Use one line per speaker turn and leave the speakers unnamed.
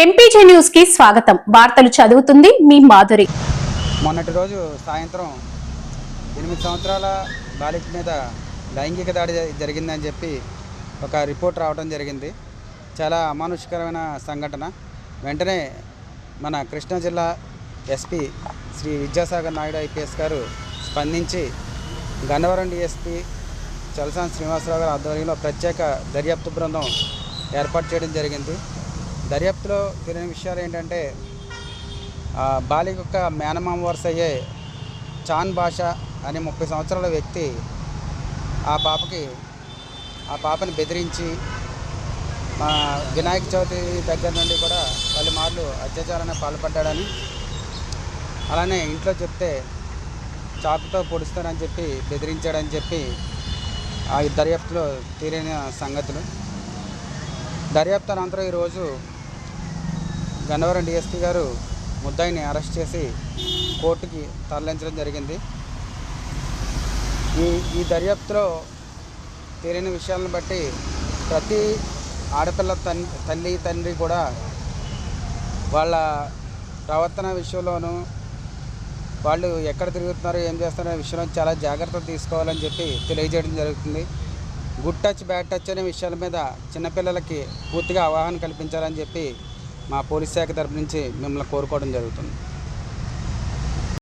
MPG న్యూస్కి స్వాగతం. వార్తలు చదువుతుంది మీ మాధురి.
మొన్నటి రోజు సాయంత్రం ఎనిమిది సంవత్సరాల బాలిక మీద లైంగిక దాడి జరిగిందని చెప్పి ఒక రిపోర్ట్ రావడం జరిగింది. చాలా అమానుషకరమైన సంఘటన. వెంటనే మన కృష్ణా జిల్లా ఎస్పీ శ్రీ విద్యాసాగర్ నాయుడు ఐపీఎస్ గారు స్పందించి గన్నవరం డిఎస్పీ చలసాని శ్రీనివాసరావు గారి ఆధ్వర్యంలో ప్రత్యేక దర్యాప్తు బృందం ఏర్పాటు చేయడం జరిగింది. దర్యాప్తులో తెలియని విషయాలు ఏంటంటే బాలిక యొక్క మేనమామ వరుస అయ్యే చాన్ భాష అనే ముప్పై సంవత్సరాల వ్యక్తి ఆ పాపకి ఆ పాపని బెదిరించి మా వినాయక చవితి దగ్గర నుండి కూడా పలుమార్లు అత్యాచారానికి పాల్పడ్డాడని అలానే ఇంట్లో చెప్తే చాకుతో పొడుస్తానని చెప్పి బెదిరించాడని చెప్పి ఆ దర్యాప్తులో తీరిన సంగతులు. దర్యాప్తు అనంతరం ఈరోజు గన్నవరం డిఎస్పీ గారు ముద్దాయిని అరెస్ట్ చేసి కోర్టుకి తరలించడం జరిగింది. ఈ ఈ దర్యాప్తులో తేలిన విషయాలను బట్టి ప్రతి ఆడపిల్ల తన్ తల్లి తండ్రి కూడా వాళ్ళ ప్రవర్తన విషయంలోనూ వాళ్ళు ఎక్కడ తిరుగుతున్నారో ఏం చేస్తున్నారో విషయంలో చాలా జాగ్రత్తలు తీసుకోవాలని చెప్పి తెలియజేయడం జరుగుతుంది. గుడ్ టచ్ బ్యాడ్ టచ్ అనే విషయాల మీద చిన్నపిల్లలకి పూర్తిగా అవగాహన కల్పించాలని చెప్పి మా పోలీస్ శాఖ తరపు నుంచి మిమ్మల్ని కోరుకోవడం జరుగుతుంది.